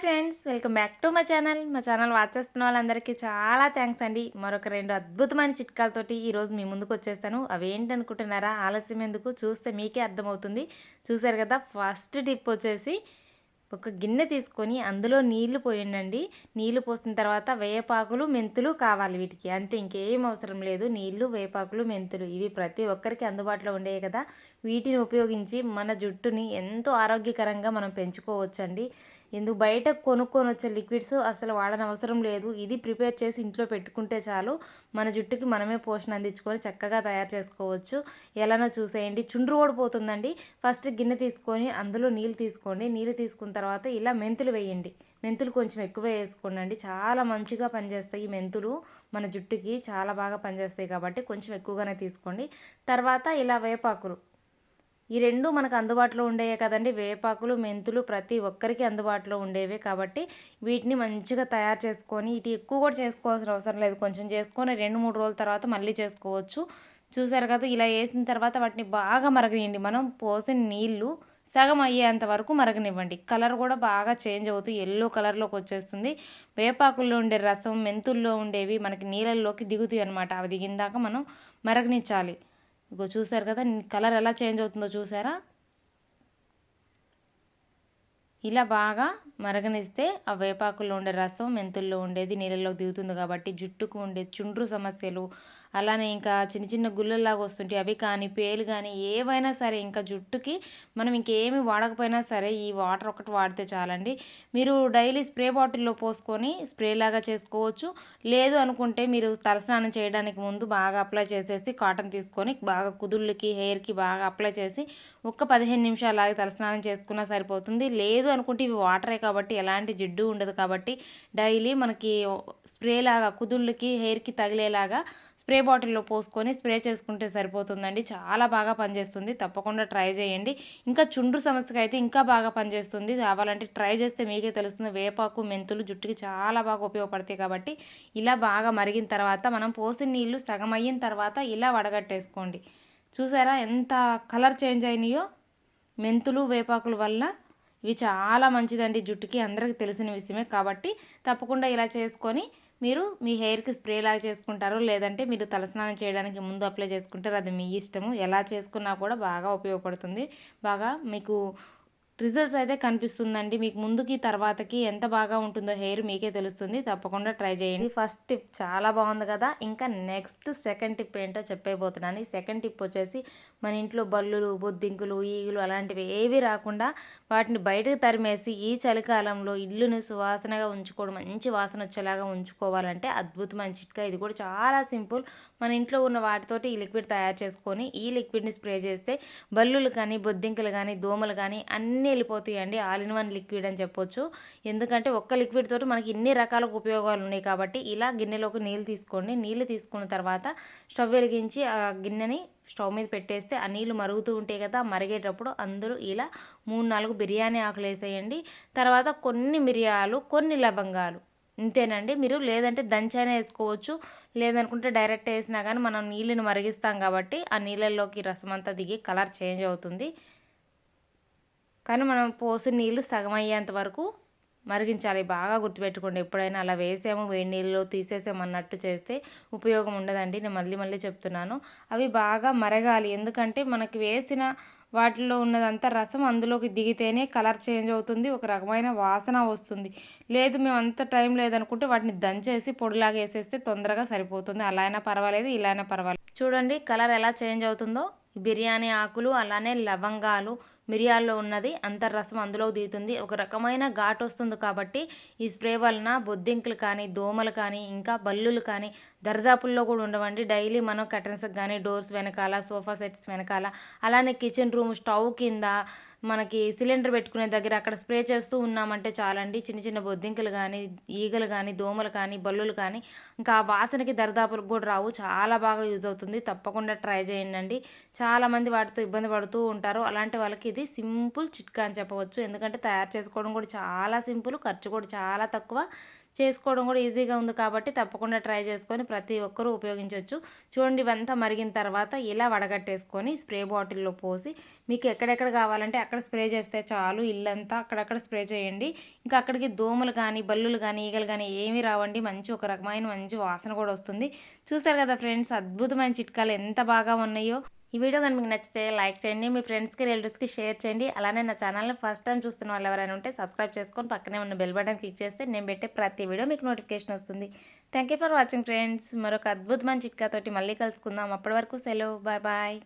Friends welcome back to మా channel. మా channel watch చేస్తున్న వాళ్ళందరికీ చాలా థ్యాంక్స్ అండి. మరొక రెండు అద్భుతమైన చిట్కాలతోటి ఈరోజు మీ ముందుకు వచ్చేస్తాను అవేంటి అనుకుంటున్నారా ఆలస్యం ఎందుకు? చూస్తే మీకే అర్థమవుతుంది. చూసారు కదా ఫస్ట్ టిప్ వచ్చేసి ఒక గిన్నె తీసుకొని అందులో నీళ్ళు పోయండి నీళ్ళు పోసిన తర్వాత వేపాకులు మెంతులు కావాలి వీటికి. అంతే ఇంకేం అవసరం లేదు. నీళ్ళు వేపాకులు మెంతులు ఇవి ప్రతి ఒక్కరికి అందుబాటులో ఉండేవి కదా. వీటిని ఉపయోగించి మన జుట్టుని ఎంతో ఆరోగ్యకరంగా మనం పెంచుకోవచ్చండి. ఎందుకు బయట కొనుక్కొని వచ్చే లిక్విడ్స్ అసలు వాడని అవసరం లేదు. ఇది ప్రిపేర్ చేసి ఇంట్లో పెట్టుకుంటే చాలు. మన జుట్టుకి మనమే పోషణ అందించుకొని చక్కగా తయారు చేసుకోవచ్చు. ఎలానో చూసేయండి. చుండ్రు ఓడిపోతుందండి ఫస్ట్ గిన్నె తీసుకొని అందులో నీళ్ళు తీసుకోండి. నీళ్ళు తీసుకున్న తర్వాత ఇలా మెంతులు వేయండి. మెంతులు కొంచెం ఎక్కువ వేసుకోండి చాలా మంచిగా పనిచేస్తాయి ఈ మెంతులు. మన జుట్టుకి చాలా బాగా పనిచేస్తాయి కాబట్టి కొంచెం ఎక్కువగానే తీసుకోండి. తర్వాత ఇలా వేపాకులు. ఈ రెండు మనకు అందుబాటులో ఉండేవే కదండి. వేపాకులు మెంతులు ప్రతి ఒక్కరికి అందుబాటులో ఉండేవే కాబట్టి వీటిని మంచిగా తయారు చేసుకొని ఇటు ఎక్కువ కూడా చేసుకోవాల్సిన అవసరం లేదు. కొంచెం చేసుకొని రెండు మూడు రోజుల తర్వాత మళ్ళీ చేసుకోవచ్చు. చూసారు కదా ఇలా వేసిన తర్వాత వాటిని బాగా మరగనియండి. మనం పోసిన నీళ్ళు సగం అయ్యేంత వరకు మరగనివ్వండి. కలర్ కూడా బాగా చేంజ్ అవుతూ ఎల్లో కలర్లోకి వచ్చేస్తుంది. వేపాకుల్లో ఉండే రసం మెంతుల్లో ఉండేవి మనకి నీళ్ళల్లోకి దిగుతాయి అనమాట అవి దిగిందాక మనం మరగనిచ్చాలి. ఇగో చూసారు కదా కలర్ ఎలా చేంజ్ అవుతుందో చూసారా? ఇలా బాగా మరగనిస్తే ఆ వేపాకుల్లో ఉండే రసం మెంతుల్లో ఉండేది నీళ్ళలోకి దిగుతుంది కాబట్టి జుట్టుకు ఉండే చుండ్రు సమస్యలు అలానే ఇంకా చిన్న చిన్న గుళ్ళలాగా వస్తుంటాయి. అవి కానీ పేలు కానీ ఏవైనా సరే ఇంకా జుట్టుకి మనం ఇంకేమి వాడకపోయినా సరే ఈ వాటర్ ఒకటి వాడితే చాలండి. మీరు డైలీ స్ప్రే బాటిల్లో పోసుకొని స్ప్రే లాగా చేసుకోవచ్చు. లేదు అనుకుంటే మీరు తలస్నానం చేయడానికి ముందు బాగా అప్లై చేసేసి కాటన్ తీసుకొని బాగా కుదుళ్ళకి హెయిర్కి బాగా అప్లై చేసి ఒక్క పదిహేను నిమిషాలు అలాగే తలస్నానం చేసుకున్నా సరిపోతుంది. లేదు అనుకుంటే ఇవి వాటరే కాబట్టి ఎలాంటి జిడ్డు ఉండదు కాబట్టి డైలీ మనకి స్ప్రే లాగా కుదుళ్ళకి హెయిర్కి తగిలేలాగా స్ప్రే బాటిల్లో పోసుకొని స్ప్రే చేసుకుంటే సరిపోతుందండి. చాలా బాగా పనిచేస్తుంది. తప్పకుండా ట్రై చేయండి. ఇంకా చుండ్రు సమస్యకి అయితే ఇంకా బాగా పనిచేస్తుంది. కావాలంటే ట్రై చేస్తే మీకే తెలుస్తుంది. వేపాకు మెంతులు జుట్టుకి చాలా బాగా ఉపయోగపడతాయి కాబట్టి ఇలా బాగా మరిగిన తర్వాత మనం పోసిన నీళ్ళు సగం అయిన తర్వాత ఇలా వడగట్టేసుకోండి. చూసారా ఎంత కలర్ చేంజ్ అయినాయో? మెంతులు వేపాకుల వల్ల ఇవి చాలా మంచిదండి జుట్టుకి అందరికీ తెలిసిన విషయమే. కాబట్టి తప్పకుండా ఇలా చేసుకొని మీరు మీ హెయిర్కి స్ప్రే లాగా చేసుకుంటారు లేదంటే మీరు తలస్నానం చేయడానికి ముందు అప్లై చేసుకుంటారు అది మీ ఇష్టము. ఎలా చేసుకున్నా కూడా బాగా ఉపయోగపడుతుంది. బాగా మీకు రిజల్ట్స్ అయితే కనిపిస్తుందండి. మీకు ముందుకి తర్వాతకి ఎంత బాగా ఉంటుందో హెయిర్ మీకే తెలుస్తుంది. తప్పకుండా ట్రై చేయండి. First tip. చాలా బాగుంది కదా. ఇంకా నెక్స్ట్ సెకండ్ టిప్ ఏంటో చెప్పేయబోతున్నాను. సెకండ్ టిప్ వచ్చేసి మన ఇంట్లో బల్లులు బొద్దింకులు ఈగులు అలాంటివి ఏవి రాకుండా వాటిని బయటకు తరిమేసి ఈ చలికాలంలో ఇల్లుని సువాసనగా ఉంచుకోవడం మంచి వాసన వచ్చేలాగా ఉంచుకోవాలంటే అద్భుతమైన చిట్కా. ఇది కూడా చాలా సింపుల్. మన ఇంట్లో ఉన్న వాటితోటి ఈ లిక్విడ్ తయారు చేసుకొని ఈ లిక్విడ్ని స్ప్రే చేస్తే బల్లులు కానీ బొద్దింకలు కానీ దోమలు కానీ అన్ని వెళ్ళిపోతాయండి. ఆల్ ఇన్ వన్ లిక్విడ్ అని చెప్పొచ్చు. ఎందుకంటే ఒక్క లిక్విడ్ తోటి మనకి ఇన్ని రకాల ఉపయోగాలు ఉన్నాయి కాబట్టి ఇలా గిన్నెలోకి నీళ్ళు తీసుకోండి. నీళ్ళు తీసుకున్న తర్వాత స్టవ్ వెలిగించి ఆ గిన్నెని స్టవ్ మీద పెట్టేస్తే ఆ నీళ్ళు మరుగుతూ ఉంటాయి కదా మరిగేటప్పుడు అందరూ ఇలా మూడు నాలుగు బిర్యానీ ఆకులు వేసేయండి. తర్వాత కొన్ని మిరియాలు కొన్ని లవంగాలు. ఇంతేనండి. మీరు లేదంటే దంచైనా వేసుకోవచ్చు. లేదనుకుంటే డైరెక్ట్ వేసినా కానీ మనం నీళ్ళని మరిగిస్తాం కాబట్టి ఆ నీళ్ళల్లోకి రసం అంతా దిగి కలర్ చేంజ్ అవుతుంది. కానీ మనం పోసిన నీళ్ళు సగం అయ్యేంత వరకు మరిగించాలి. బాగా గుర్తుపెట్టుకోండి. ఎప్పుడైనా అలా వేసాము వేడి నీళ్ళు తీసేసామన్నట్టు చేస్తే ఉపయోగం ఉండదండి. నేను మళ్ళీ మళ్ళీ చెప్తున్నాను. అవి బాగా మరగాలి. ఎందుకంటే మనకి వేసిన వాటిలో ఉన్నదంతా రసం అందులోకి దిగితేనే కలర్ చేంజ్ అవుతుంది. ఒక రకమైన వాసన వస్తుంది. లేదు మేము అంత టైం లేదనుకుంటే వాటిని దంచేసి పొడిలాగా వేసేస్తే తొందరగా సరిపోతుంది. అలా అయినా పర్వాలేదు ఇలా అయినా పర్వాలేదు. చూడండి కలర్ ఎలా చేంజ్ అవుతుందో. బిర్యానీ ఆకులు అలానే లవంగాలు మిరియాల్లో ఉన్నది అంతర్రసం అందులో దిగుతుంది. ఒక రకమైన ఘాటు వస్తుంది కాబట్టి ఈ స్ప్రే వలన బొద్దింకులు కానీ దోమలు కానీ ఇంకా బల్లులు కానీ దరిదాపుల్లో కూడా ఉండవండి. డైలీ మనం కర్టన్స్కి కానీ డోర్స్ వెనకాల సోఫా సెట్స్ వెనకాల అలానే కిచెన్ రూమ్ స్టవ్ కింద మనకి సిలిండర్ పెట్టుకునే దగ్గర అక్కడ స్ప్రే చేస్తూ ఉన్నామంటే చాలండి. చిన్న చిన్న బొద్దింకలు కానీ ఈగలు కానీ దోమలు కానీ బల్లులు కానీ ఇంకా ఆ వాసనకి దరిదాపులకు కూడా రావు. చాలా బాగా యూజ్ అవుతుంది. తప్పకుండా ట్రై చేయండి చాలామంది వాటితో ఇబ్బంది పడుతూ ఉంటారు. అలాంటి వాళ్ళకి ఇది సింపుల్ చిట్కా అని చెప్పవచ్చు. ఎందుకంటే తయారు చేసుకోవడం కూడా చాలా సింపుల్ ఖర్చు కూడా చాలా తక్కువ. చేసుకోవడం కూడా ఈజీగా ఉంది కాబట్టి తప్పకుండా ట్రై చేసుకొని ప్రతి ఒక్కరూ ఉపయోగించవచ్చు చూడండి ఇవంతా మరిగిన తర్వాత ఇలా వడగట్టేసుకొని స్ప్రే బాటిల్లో పోసి మీకు ఎక్కడెక్కడ కావాలంటే అక్కడ స్ప్రే చేస్తే చాలు. ఇల్లంతా అక్కడక్కడ స్ప్రే చేయండి. ఇంకా అక్కడికి దోమలు కానీ బల్లులు కానీ ఈగలు కానీ ఏమీ రావండి. మంచి ఒక రకమైన మంచి వాసన కూడా వస్తుంది. చూసారు కదా ఫ్రెండ్స్ అద్భుతమైన చిట్కాలు ఎంత బాగా ఉన్నాయో. ఈ వీడియో కనుక మీకు నచ్చితే లైక్ చేయండి మీ ఫ్రెండ్స్కి రిలేటివ్స్కి షేర్ చేయండి. అలానే నా ఛానల్ని ఫస్ట్ టైం చూస్తున్న వాళ్ళు ఎవరైనా ఉంటే సబ్స్క్రైబ్ చేసుకొని పక్కనే ఉన్న బెల్ బటన్ క్లిక్ చేస్తే నేను పెట్టే ప్రతి వీడియో మీకు నోటిఫికేషన్ వస్తుంది. Thank you for watching friends మరొక అద్భుతమైన చిట్కాతోటి మళ్ళీ కలుసుకుందాం. అప్పటి వరకు సెలవు. Bye bye